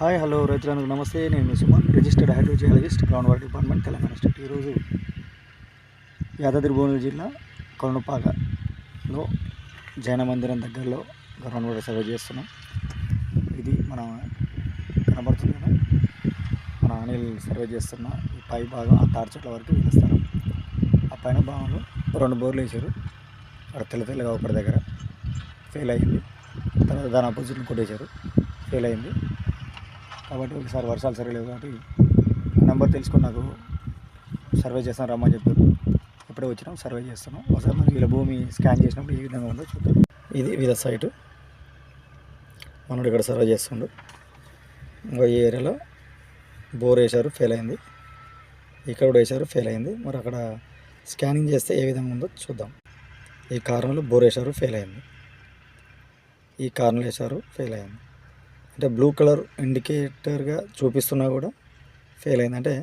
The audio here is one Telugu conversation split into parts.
హాయ్ హలో రైతులకు నమస్తే. నేను Suman registered hydrogeologist ground water department Telangana state. ఈరోజు యాదాద్రి భువనగిరి జిల్లా కొలనుపాకలో జైన మందిరం దగ్గరలో గ్రౌండ్ వాటర్ సర్వే చేస్తున్నాం. ఇది మన కనబడుతుంది కదా? మన అనిల్ సర్వే చేస్తున్న ఈ పై భాగం ఆ తాడి చెట్ల వరకు పిలుస్తారు ఆ పైన భాగంలో రెండు బోర్లు వేశారు. అక్కడ తెల్ల తెల్లగా ఒకటి దగ్గర. ఫెయిల్ అయింది తర్వాత దాని ఆపోజిట్ కొట్టేశారు. ఫెయిల్ అయింది కాబట్టి ఒకసారి వర్షాలు సరిలేదు కాబట్టి నెంబర్ తెలుసుకుని నాకు సర్వే చేస్తాను రమ్మని చెప్పారు ఇప్పుడే వచ్చినాం సర్వే చేస్తున్నాం. ఒకసారి మనం వీళ్ళ భూమి స్కాన్ చేసినప్పుడు ఏ విధంగా ఉందో చూద్దాం. ఇది వీళ్ళ సైట్ మనడు ఇక్కడ సర్వే చేస్తుండు. ఇంకా ఈ ఏరియాలో బోర్ వేశారు ఫెయిల్ అయింది. ఇక్కడ కూడా వేశారు ఫెయిల్ అయింది. మరి అక్కడ స్కానింగ్ చేస్తే ఏ విధంగా ఉందో చూద్దాం. ఈ కారణంలో బోర్ వేశారు ఫెయిల్ అయింది. ఈ కారణంలో వేశారు ఫెయిల్ అయింది. అంటే బ్లూ కలర్ ఇండికేటర్గా చూపిస్తున్నా కూడా ఫెయిల్ అయింది అంటే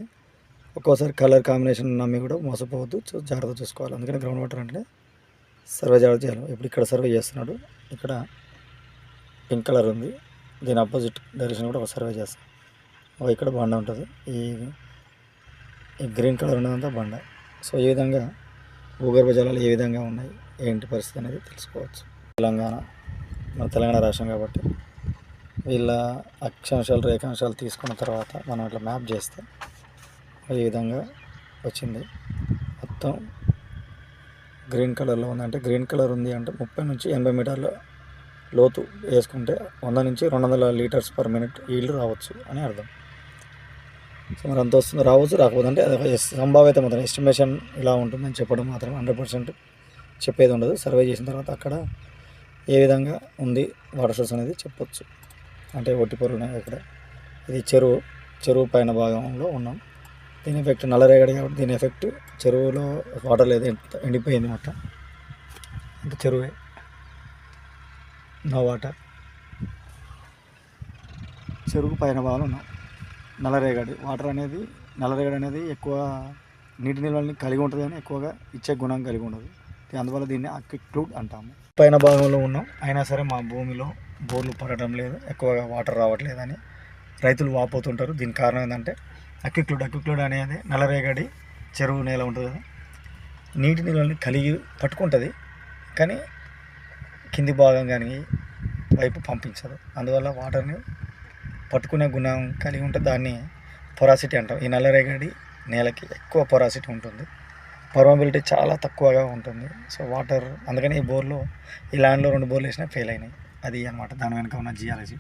ఒక్కోసారి కలర్ కాంబినేషన్ నమ్మి కూడా మోసపోవద్దు. జాగ్రత్త చూసుకోవాలి. అందుకని గ్రౌండ్ వాటర్ అంటే సర్వే జాగ్రత్త చేయాలి. ఇప్పుడు ఇక్కడ సర్వే చేస్తున్నాడు. ఇక్కడ పింక్ కలర్ ఉంది. దీని ఆపోజిట్ డైరెక్షన్ కూడా ఒక సర్వే చేస్తాం. ఓ ఇక్కడ బండ ఉంటుంది. ఈ ఈ గ్రీన్ కలర్ ఉన్నదంతా బండ. సో ఈ విధంగా భూగర్భ జలాలు ఏ విధంగా ఉన్నాయి? ఏంటి పరిస్థితి అనేది తెలుసుకోవచ్చు. తెలంగాణ మన తెలంగాణ రాష్ట్రం కాబట్టి. వీళ్ళ అక్షాంశాలు రేఖాంశాలు తీసుకున్న తర్వాత మనం ఇట్లా మ్యాప్ చేస్తే ఈ విధంగా వచ్చింది. మొత్తం గ్రీన్ కలర్లో ఉంది. అంటే గ్రీన్ కలర్ ఉంది అంటే ముప్పై నుంచి ఎనభై మీటర్ల లోతు వేసుకుంటే వంద నుంచి రెండు వందల లీటర్స్ పర్ మినిట్ ఈల్డ్ రావచ్చు అని అర్థం. సో మరి అంత వస్తుంది. రావచ్చు రాకపోతే అంటే అది సంభావ్యత మాత్రం ఎస్టిమేషన్ ఇలా ఉంటుందని చెప్పడం మాత్రం హండ్రెడ్ పర్సెంట్ చెప్పేది ఉండదు. సర్వే చేసిన తర్వాత అక్కడ ఏ విధంగా ఉంది వాటర్ సోర్స్ అనేది చెప్పొచ్చు. అంటే ఒట్టి పొరులు ఉన్నాయి ఇక్కడ ఇది చెరువు చెరువు పైన భాగంలో ఉన్నాం. దీని ఎఫెక్ట్ నల్లరేగడి కాబట్టి దీని ఎఫెక్ట్ చెరువులో వాటర్ లేదు ఎండిపోయింది మొత్తం. అంటే చెరువే. నో వాటర్ చెరువు పైన భాగంలో ఉన్నాం. నల్లరేగడి. వాటర్ అనేది నల్లరేగడి అనేది ఎక్కువ నీటి నిల్వల్ని కలిగి ఉంటుంది కానీ ఎక్కువగా ఇచ్చే గుణం కలిగి ఉండదు. అందువల్ల దీన్ని అక్విక్లూడ్ అంటాము. పైన భాగంలో ఉన్నాం. అయినా సరే మా భూమిలో బోర్లు పడటం లేదు ఎక్కువగా వాటర్ రావట్లేదని రైతులు వాపోతుంటారు. దీనికి కారణం ఏంటంటే అక్కిక్లుడు అక్కిక్లుడు అనేది నల్లరేగడి చెరువు నేల ఉంటుంది కదా. నీటి నిల్వని కలిగి పట్టుకుంటుంది కానీ కింది భాగం కానీ వైపు పంపించదు. అందువల్ల వాటర్ని పట్టుకునే గుణం కలిగి ఉంటే దాన్ని పొరాసిటీ అంటాం. ఈ నల్లరేగడి నేలకి ఎక్కువ పొరాసిటీ ఉంటుంది. పర్మబిలిటీ చాలా తక్కువగా ఉంటుంది. సో వాటర్ అందుకని ఈ బోర్లో ఈ ల్యాండ్లో రెండు బోర్లు వేసినా ఫెయిల్ అయినాయి. అది అన్నమాట దాని వెనక ఉన్న జియాలజీ